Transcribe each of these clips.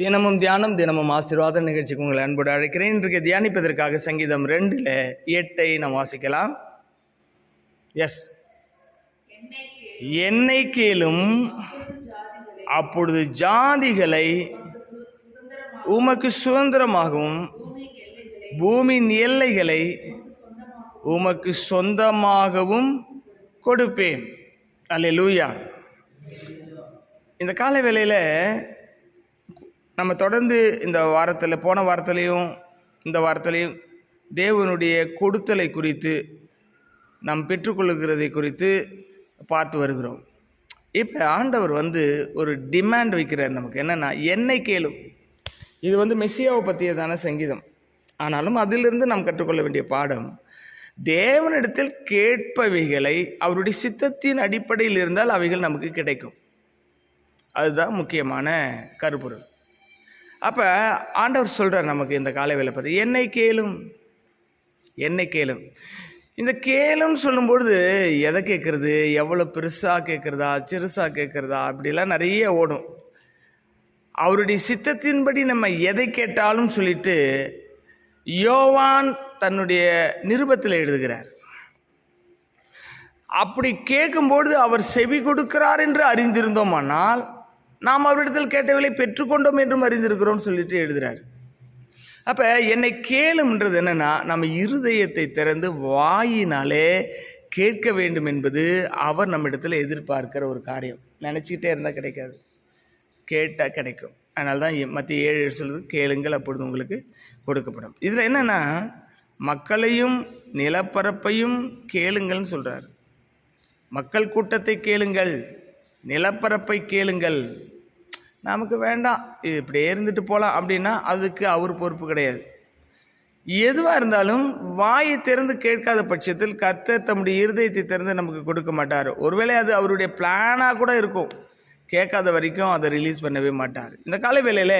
தினமும் தியானம் தினமும் ஆசீர்வாத நிகழ்ச்சிக்கு உங்களை அன்போடு அழைக்கிறேன். இன்றைக்கு தியானிப்பதற்காக சங்கீதம் ரெண்டில் எட்டை நாம் வாசிக்கலாம். எஸ் என்னை கேளும் அப்பொழுது ஜாதிகளை உமக்கு சுதந்திரமாகவும் பூமியின் எல்லைகளை உமக்கு சொந்தமாகவும் கொடுப்பேன். அல்ல லூயா இந்த கால வேளையில் நம்ம தொடர்ந்து இந்த வாரத்தில் போன வாரத்திலையும் இந்த வாரத்திலையும் தேவனுடைய கொடுத்தலை குறித்து நாம் பெற்றுக்கொள்கிறதை குறித்து பார்த்து வருகிறோம். இப்போ ஆண்டவர் வந்து ஒரு டிமாண்ட் வைக்கிறார் நமக்கு. என்னென்னா என்னை கேளும். இது வந்து மெஸ்ஸியாவை பற்றியதான சங்கீதம். ஆனாலும் அதிலிருந்து நாம் கற்றுக்கொள்ள வேண்டிய பாடம் தேவனிடத்தில் கேட்பவைகளை அவருடைய சித்தத்தின் அடிப்படையில் இருந்தால் அவைகள் நமக்கு கிடைக்கும். அதுதான் முக்கியமான கருப்பொருள். அப்போ ஆண்டவர் சொல்கிறார் நமக்கு இந்த காலை வேலை பற்றி என்னை கேளும். என்னை கேளும். இந்த கேளுன்னு சொல்லும்பொழுது எதை கேட்குறது எவ்வளோ பெருசாக கேட்குறதா சிறுசாக கேட்குறதா அப்படிலாம் நிறைய ஓடும். அவருடைய சித்தத்தின்படி நம்ம எதை கேட்டாலும் சொல்லிட்டு யோவான் தன்னுடைய நிருபத்தில் எழுதுகிறார். அப்படி கேட்கும்பொழுது அவர் செவி கொடுக்கிறார் என்று அறிந்திருந்தோமானால் நாம் அவரிடத்தில் கேட்டவர்களை பெற்றுக்கொண்டோம் என்றும் அறிந்திருக்கிறோம் சொல்லிட்டு எழுதுகிறார் அப்போ என்னை கேளும்ன்றது என்னென்னா நம்ம இருதயத்தை திறந்து வாயினாலே கேட்க வேண்டும் என்பது அவர் நம்மிடத்தில் எதிர்பார்க்கிற ஒரு காரியம். நினச்சிக்கிட்டே இருந்தால் கிடைக்காது. கேட்டால் கிடைக்கும். அதனால தான் மற்ற ஏழு ஏழு கேளுங்கள் அப்பொழுது உங்களுக்கு கொடுக்கப்படும். இதில் என்னென்னா மக்களையும் நிலப்பரப்பையும் கேளுங்கள்னு சொல்கிறார் மக்கள் கூட்டத்தை கேளுங்கள் நிலப்பரப்பை கேளுங்கள். நமக்கு வேண்டாம். இது இப்படியே இருந்துட்டு போகலாம் அப்படின்னா அதுக்கு அவர் பொறுப்பு கிடையாது. எதுவாக இருந்தாலும் வாயை திறந்து கேட்காத பட்சத்தில் கர்த்தர் தம்முடைய இருதயத்தை திறந்து நமக்கு கொடுக்க மாட்டார். ஒருவேளை அது அவருடைய பிளானாக கூட இருக்கும். கேட்காத வரைக்கும் அதை ரிலீஸ் பண்ணவே மாட்டார். இந்த கால வேளையில்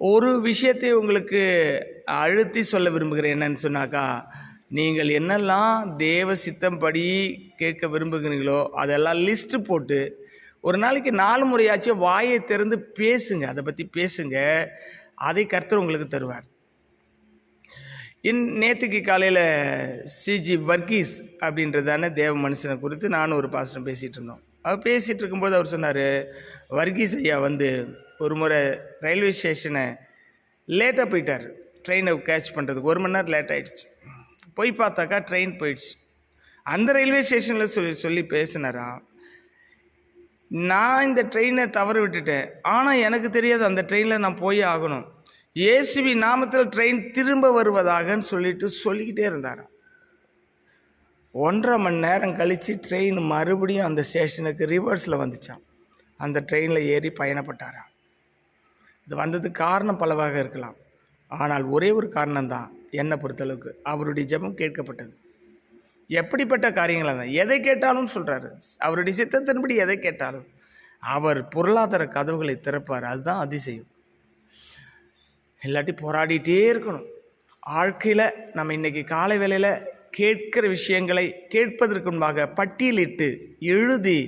ஒரு விஷயத்தை உங்களுக்கு அழுத்தி சொல்ல விரும்புகிறேன் என்னன்னு சொன்னாக்கா நீங்கள் என்னெல்லாம் தேவ சித்தம்படி கேட்க விரும்புகிறீங்களோ அதெல்லாம் லிஸ்ட்டு போட்டு ஒரு நாளைக்கு நாலு முறையாச்சும் வாயை திறந்து பேசுங்க. அதை பற்றி பேசுங்க. அதை கர்த்தர் உங்களுக்கு தருவார். இன் நேற்றுக்கு காலையில் சிஜி வர்கீஸ் அப்படின்றதான தேவ மனுஷனை குறித்து நானும் ஒரு பாசனம் பேசிகிட்டு இருந்தோம். அவர் பேசிகிட்டு இருக்கும்போது அவர் சொன்னார் வர்கீஸ் ஐயா வந்து ஒரு முறை ரயில்வே ஸ்டேஷனை லேட்டாக போயிட்டார். ட்ரெயினை கேட்ச் பண்ணுறதுக்கு ஒரு மணி நேரம் லேட் ஆகிடுச்சு போய் பார்த்தாக்கா ட்ரெயின் போயிடுச்சு. அந்த ரயில்வே ஸ்டேஷனில் சொல்லி சொல்லி பேசினாராம் நான் இந்த ட்ரெயினை தவற விட்டுட்டேன். ஆனால் எனக்கு தெரியாது அந்த ட்ரெயினில் நான் போய் ஆகணும். ஏசுவி நாமத்தில் ட்ரெயின் திரும்ப வருவதாகன்னு சொல்லிட்டு சொல்லிக்கிட்டே இருந்தார் ஒன்றரை மணி நேரம் கழித்து ட்ரெயின் மறுபடியும் அந்த ஸ்டேஷனுக்கு ரிவர்ஸில் வந்துச்சான் அந்த ட்ரெயினில் ஏறி பயணப்பட்டாராம். இது வந்ததுக்கு காரணம் பலவாக இருக்கலாம். ஆனால் ஒரே ஒரு காரணம்தான் என்னை பொறுத்தளவுக்கு. அவருடைய ஜெபம் கேட்கப்பட்டது. எப்படிப்பட்ட காரியங்களாக தான் எதை கேட்டாலும் சொல்கிறாரு அவருடைய சித்தத்தின்படி எதை கேட்டாலும். அவர் பொருளாதார கதவுகளை திறப்பார். அதுதான் அதிசயம். இல்லாட்டி போராடிட்டே இருக்கணும். வாழ்க்கையில் நம்ம இன்றைக்கி காலை வேளையில் கேட்கிற விஷயங்களை கேட்பதற்கு முன்பாக பட்டியலிட்டு எழுதி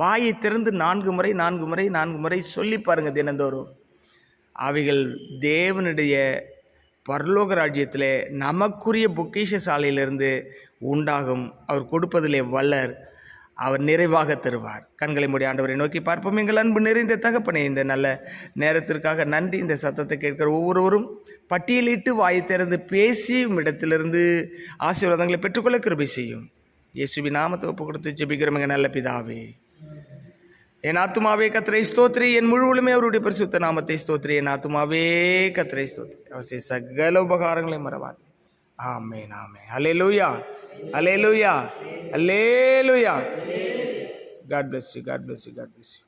வாயை திறந்து நான்கு முறை நான்கு முறை நான்கு முறை சொல்லி பாருங்கள் தினந்தோறும். அவைகள் தேவனுடைய பரலோக ராஜ்யத்தில் நமக்குரிய பொக்கிஷ சாலையிலிருந்து உண்டாகும். அவர் கொடுப்பதிலே வல்லர். அவர் நிறைவாக தருவார். கண்களை மூடி ஆண்டவரை நோக்கி பார்ப்போம். எங்கள் அன்பு நிறைந்த தகப்பனே இந்த நல்ல நேரத்திற்காக நன்றி. இந்த சத்தத்தை கேட்கிற ஒவ்வொருவரும் பட்டியலிட்டு வாயை திறந்து பேசியும் இடத்திலிருந்து ஆசீர்வாதங்களை பெற்றுக்கொள்ள கிருபை செய்யும். இயேசுவி நாமத்தை ஒப்பு கொடுத்து ஜெபிக்கிறோம். எங்கள் நல்ல பிதாவே. என் ஆத்துமாவே கத்திரை ஸ்தோத்ரி என் முழுவலுமே அவருடைய பரிசுத்த நாமத்தை ஸ்தோத்ரி என் ஆத்துமாவே கத்திரை ஸ்தோத்ரி அவசிய சகல உபகாரங்களை மறவாது. ஆமே நாமே அலே லூயா hallelujah hallelujah God bless you God bless you God bless you